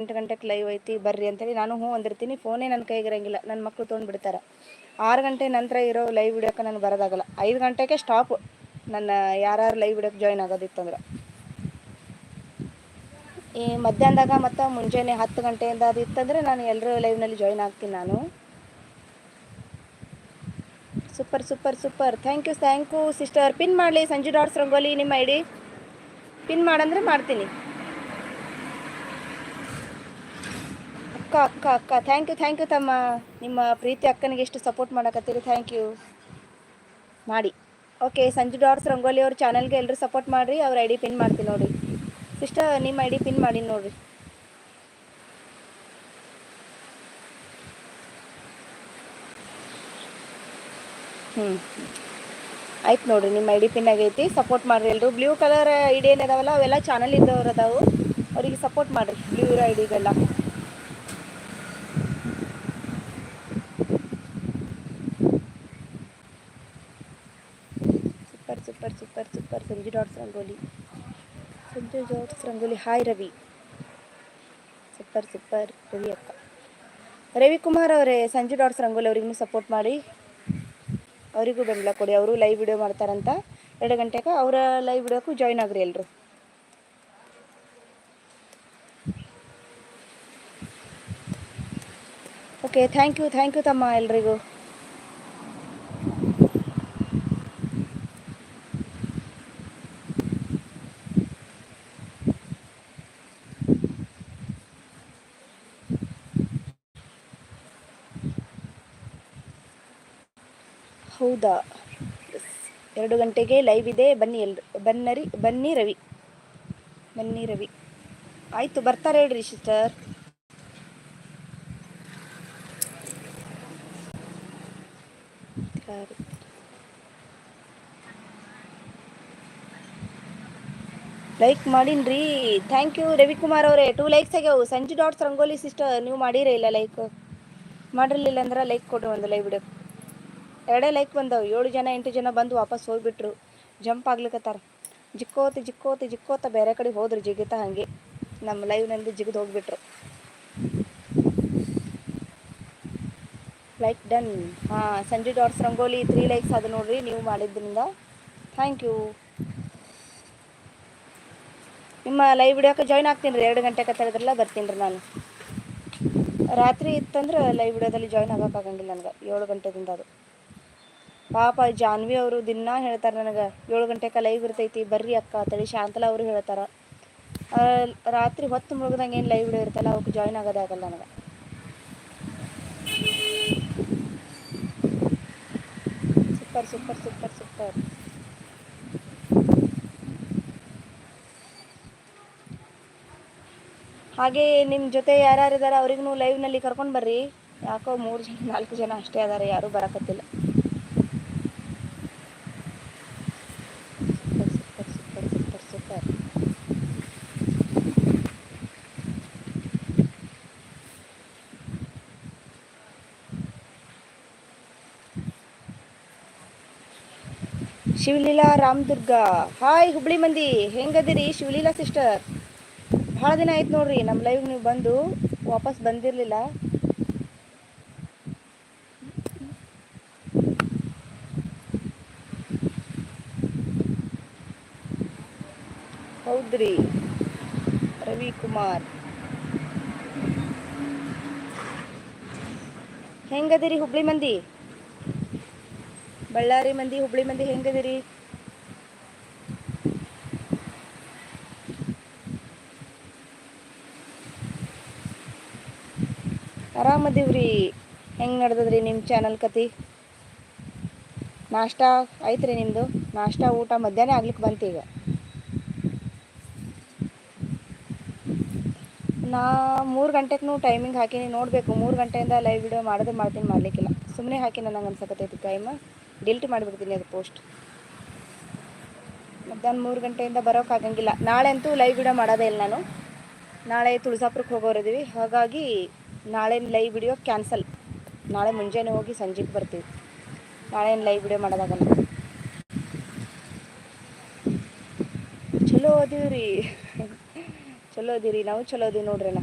ಎಂಟು ಗಂಟೆಗೆ ಲೈವ್ ಐತಿ, ಬರ್ರಿ ಅಂತೇಳಿ ನಾನು ಹ್ಞೂ ಅಂದಿರ್ತೀನಿ. ಫೋನೇ ನನ್ನ ಕೈಗೆ ಇರಂಗಿಲ್ಲ ನನ್ನ ಮಕ್ಕಳು ತೊಗೊಂಡ್ಬಿಡ್ತಾರೆ ಆರು ಗಂಟೆ ನಂತರ ಇರೋ ಲೈವ್ ವಿಡಿಯೋಕ್ಕೆ ನನಗೆ ಬರೋದಾಗಲ್ಲ. ಐದು ಗಂಟೆಗೆ ಸ್ಟಾಪ್ ನನ್ನ ಯಾರ್ಯಾರು ಲೈವ್ ವಿಡಿಯೋಕ್ಕೆ ಜಾಯ್ನ್ ಆಗೋದಿತ್ತಂದ್ರೆ. ಈ ಮಧ್ಯಾಹ್ನದಾಗ ಮತ್ತು ಮುಂಜಾನೆ ಹತ್ತು ಗಂಟೆಯಿಂದ ಅದು ಇತ್ತಂದರೆ ನಾನು ಎಲ್ಲರೂ ಲೈವ್ನಲ್ಲಿ ಜಾಯ್ನ್ ಆಗ್ತೀನಿ ನಾನು. Super super super thank you thank you sister pin ಮಾಡಲಿ, ಸಂಜು ಡಾಟ್ಸ್ ರಂಗೋಲಿ, ನಿಮ್ಮ ಐ ಡಿ ಪಿನ್ ಮಾಡಂದ್ರೆ ಮಾಡ್ತೀನಿ. ಅಕ್ಕ ಅಕ್ಕ ಅಕ್ಕ ಥ್ಯಾಂಕ್ ಯು ಥ್ಯಾಂಕ್ ಯು ತಮ್ಮ, ನಿಮ್ಮ ಪ್ರೀತಿ ಅಕ್ಕನಿಗೆ ಎಷ್ಟು ಸಪೋರ್ಟ್ ಮಾಡಕತ್ತೀರಿ. ಥ್ಯಾಂಕ್ ಯು ಮಾಡಿ. ಓಕೆ ಸಂಜು ಡಾರ್ಸ್ ರಂಗೋಲಿ ಅವ್ರ ಚಾನಲ್ಗೆ ಎಲ್ಲರೂ ಸಪೋರ್ಟ್ ಮಾಡಿರಿ, ಅವ್ರ ಐ ಡಿ ಪಿನ್ ಮಾಡ್ತೀನಿ ನೋಡಿ ಸಿಸ್ಟರ್ ನಿಮ್ಮ ಐ ಡಿ ಪಿನ್ ಮಾಡಿ ನೋಡಿರಿ. ಹ್ಞೂ ಆಯ್ತು ನೋಡಿರಿ, ನಿಮ್ಮ ಐ ಡಿ ಪಿನ್ ಆಗೈತಿ ಸಪೋರ್ಟ್ ಮಾಡಿರಿ ಎಲ್ಲರೂ ಬ್ಲೂ ಕಲರ್ ಐ ಡಿ ಏನಿದಾವಲ್ಲ ಅವೆಲ್ಲ ಚಾನಲ್ ಇದ್ದವ್ರು ಅದಾವು. ಅವರಿಗೆ ಸಪೋರ್ಟ್ ಮಾಡಿರಿ blue I ಡಿಗೆಲ್ಲ super super super Sanju dots rangoli. Sanju dots rangoli. Hi Ravi. Super super. Ravi ಅಕ್ಕ ರವಿಕುಮಾರ್ ಅವರೇ, ಸಂಜು ಡಾಟ್ಸ್ ರಂಗೋಲಿ ಅವ್ರಿಗೂ ಸಪೋರ್ಟ್ ಮಾಡಿ. ಅವರಿಗೂ ಬೆಂಬಲ ಕೊಡಿ. ಅವರು ಲೈವ್ ವಿಡಿಯೋ ಮಾಡ್ತಾರಂತ. ಎರಡು ಗಂಟೆಗೆ ಅವರ ಲೈವ್ ವಿಡಿಯೋಕ್ಕೂ ಜಾಯ್ನ್ ಆಗ್ರಿ ಎಲ್ಲರೂ okay thank you thank you ತಮ್ಮ ಎಲ್ರಿಗೂ. ಹೌದಾ. ಎರಡು ಗಂಟೆಗೆ ಲೈವ್ ಇದೆ. ಬನ್ನಿ ಎಲ್ರು, ಬನ್ನರಿ, ಬನ್ನಿ ರವಿ. ಬನ್ನಿ ರವಿ. ಆಯಿತು, ಬರ್ತಾರೆ ಹೇಳ್ರಿ ಸಿಸ್ಟರ್ ಲೈಕ್ ಮಾಡೀನ್ರಿ. ಥ್ಯಾಂಕ್ ಯು ರವಿಕುಮಾರ್ ಅವರೇ. ಟೂ ಲೈಕ್ಸ್ ಆಗ್ಯಾವು. ಸಂಜು ಡಾಟ್ಸ್ ರಂಗೋಲಿ ಸಿಸ್ಟರ್ ನೀವು ಮಾಡಿರೇ ಇಲ್ಲ ಲೈಕ್ ಮಾಡಿರಲಿಲ್ಲ ಅಂದ್ರೆ ಲೈಕ್ ಕೊಡ್ರಿ ಒಂದು ಲೈವ್ ವಿಡಿಯೋ ಎರಡೇ ಲೈಕ್ ಬಂದವು. ಏಳು ಜನ, ಎಂಟು ಜನ ಬಂದು ವಾಪಸ್ ಹೋಗ್ಬಿಟ್ರು. ಜಂಪ್ ಆಗ್ಲಿಕ್ಕತ್ತಾರ ಜಿಕ್ಕೋತ ಜಿಕ್ಕೋತ ಜಿಕ್ಕೋತ ಬೇರೆ ಕಡೆ ಹೋದ್ರು ಜಿಗಿತ ಹಾಗೆ. ನಮ್ಮ ಲೈವ್ನಲ್ಲಿ ಜಿಗಿದು ಹೋಗ್ಬಿಟ್ರು. ಲೈಕ್ ಡನ್ ಹಾಂ, Sanju dots rangoli three likes ಅದು ನೋಡ್ರಿ, ನೀವು ಮಾಡಿದ್ರಿಂದ. ಥ್ಯಾಂಕ್ ಯು ನಿಮ್ಮ ಲೈವ್ ವಿಡಿಯೋಕ್ಕೆ ಜಾಯ್ನ್ ಆಗ್ತೀನಿ ರೀ. ಎರಡು ಗಂಟೆಗೆ ತೆಗೆದ್ರಲ್ಲ ಬರ್ತೀನಿ ರೀ ನಾನು. ರಾತ್ರಿ ಇತ್ತಂದ್ರೆ ಲೈವ್ ವಿಡಿಯೋದಲ್ಲಿ ಜಾಯ್ನ್ ಆಗೋಕ್ಕಾಗಂಗಿಲ್ಲ ನನಗೆ. ಏಳು ಗಂಟೆದಿಂದ ಅದು. ಪಾಪ ಜಾನ್ವಿ ಅವರು ದಿನ ಹೇಳ್ತಾರೆ ನನಗೆ, ಏಳು ಗಂಟೆಗೆ ಲೈವ್ ಇರ್ತೈತಿ ಬರ್ರಿ ಅಕ್ಕ ಅಂತೇಳಿ ಶಾಂತಲ ಅವರು ಹೇಳ್ತಾರೆ. ರಾತ್ರಿ ಹೊತ್ತು ಮುಳುಗ್ದಂಗೆ ಏನು ಲೈವ್ ವಿಡಿಯೋ ಇರ್ತಲ್ಲ ಅವಕ್ಕೆ ಜಾಯ್ನ್ ಆಗೋದಾಗಲ್ಲ ನನಗೆ. ಸೂಪರ್ ಸೂಪರ್ ಸೂಪರ್ ಸೂಪರ್ ಹಾಗೆ ನಿಮ್ಮ ಜೊತೆ ಯಾರ್ಯಾರು ಇದ್ದಾರೆ ಅವ್ರಿಗೂ ಲೈವ್ನಲ್ಲಿ ಕರ್ಕೊಂಡು ಬರ್ರಿ. ಯಾಕೋ ಮೂರು ಜನ, ನಾಲ್ಕು ಜನ ಅಷ್ಟೇ ಅದಾರೆ, ಯಾರೂ ಬರಕತ್ತಿಲ್ಲ super super super super super Shivaleela Ramdurg. Hi Hubli ಮಂದಿ. ಹೆಂಗದಿರಿ ಶಿವಲೀಲಾ ಸಿಸ್ಟರ್ ಭಾಳ ದಿನ ಆಯ್ತು ನೋಡ್ರಿ ನಮ್ಮ ಲೈವ್ ನೀವು ಬಂದು ವಾಪಸ್ ಬಂದಿರಲಿಲ್ಲ. ಹೌದ್ರಿ. ರವಿಕುಮಾರ್. ಹೆಂಗದಿರಿ ಹುಬ್ಳಿ ಮಂದಿ? ಬಳ್ಳಾರಿ ಮಂದಿ, ಹುಬ್ಳಿ ಮಂದಿ ಹೆಂಗದಿರಿ? ಆರಾಮದೀವ್ರಿ. ಹೆಂಗೆ ನಡ್ದದ್ರಿ ನಿಮ್ಮ ಚಾನಲ್ ಕತಿ ನಾಷ್ಟ ಐತ್ರಿ ನಿಮ್ಮದು ನಾಷ್ಟಾ, ಊಟ, ಮಧ್ಯಾಹ್ನ ಆಗ್ಲಿಕ್ಕೆ ಬಂತು ಈಗ. ನಾ ಮೂರು ಗಂಟೆಗೂ ಟೈಮಿಂಗ್ ಹಾಕೀನಿ, ನೋಡಬೇಕು. ಮೂರು ಗಂಟೆಯಿಂದ ಲೈವ್ ವಿಡಿಯೋ ಮಾಡೋದು ಮಾಡ್ತೀನಿ, ಮಾಡಲಿಕ್ಕಿಲ್ಲ. ಸುಮ್ಮನೆ ಹಾಕಿ ನನಗೆ ಅನ್ಸಕತ್ತೈತಿ ಟೈಮ್ ಡಿಲ್ಟ್ ಮಾಡಿಬಿಡ್ತೀನಿ ಅದು ಪೋಸ್ಟ್. ಮಧ್ಯಾಹ್ನ ಮೂರು ಗಂಟೆಯಿಂದ ಬರೋಕ್ಕಾಗಂಗಿಲ್ಲ ನಾಳೆ ಅಂತೂ ಲೈವ್ ವಿಡಿಯೋ ಮಾಡೋದೇ ಇಲ್ಲ ನಾನು. ನಾಳೆ ತುಳಸಾಪುರಕ್ಕೆ ಹೋಗೋರಿದ್ದೀವಿ ಹಾಗಾಗಿ ನಾಳೆ ಲೈವ್ ವಿಡಿಯೋ ಕ್ಯಾನ್ಸಲ್ ನಾಳೆ ಮುಂಜಾನೆ ಹೋಗಿ ಸಂಜೆಗೆ ಬರ್ತೀವಿ. ನಾಳೆ ಲೈವ್ ವಿಡಿಯೋ ಮಾಡೋದಾಗಲ್ಲ. ಚಲೋ ಅದೀವಿ ರೀ ಚಲೋ ಅದೀವಿ ನಾವು ಚಲೋ ಅದೀವಿ ನೋಡ್ರಲ್ಲ.